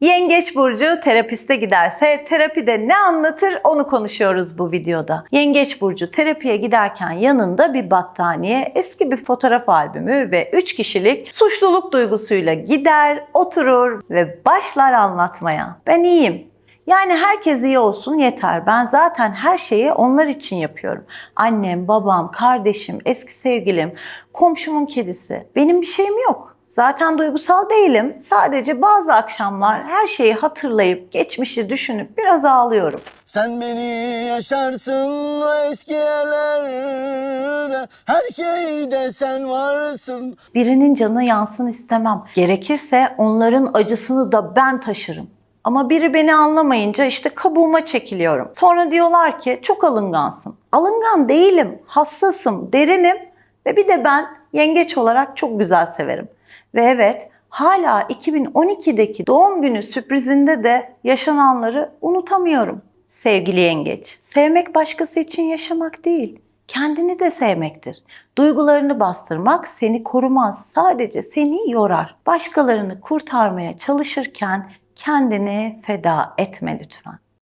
Yengeç burcu terapiste giderse terapide ne anlatır onu konuşuyoruz bu videoda. Yengeç burcu terapiye giderken yanında bir battaniye, eski bir fotoğraf albümü ve 3 kişilik suçluluk duygusuyla gider, oturur ve başlar anlatmaya. Ben iyiyim. Yani herkes iyi olsun yeter. Ben zaten her şeyi onlar için yapıyorum. Annem, babam, kardeşim, eski sevgilim, komşumun kedisi. Benim bir şeyim yok. Zaten duygusal değilim. Sadece bazı akşamlar her şeyi hatırlayıp geçmişi düşünüp biraz ağlıyorum. Sen beni yaşarsın o eski yerlerde Her şeyde sen varsın Birinin canı yansın istemem. Gerekirse onların acısını da ben taşırım. Ama biri beni anlamayınca işte kabuğuma çekiliyorum. Sonra diyorlar ki çok alıngansın. Alıngan değilim, hassasım, derinim ve bir de ben yengeç olarak çok güzel severim. Ve evet hala 2012'deki doğum günü sürprizinde de yaşananları unutamıyorum. Sevgili yengeç, sevmek başkası için yaşamak değil, kendini de sevmektir. Duygularını bastırmak seni korumaz, sadece seni yorar. Başkalarını kurtarmaya çalışırken kendini feda etme lütfen.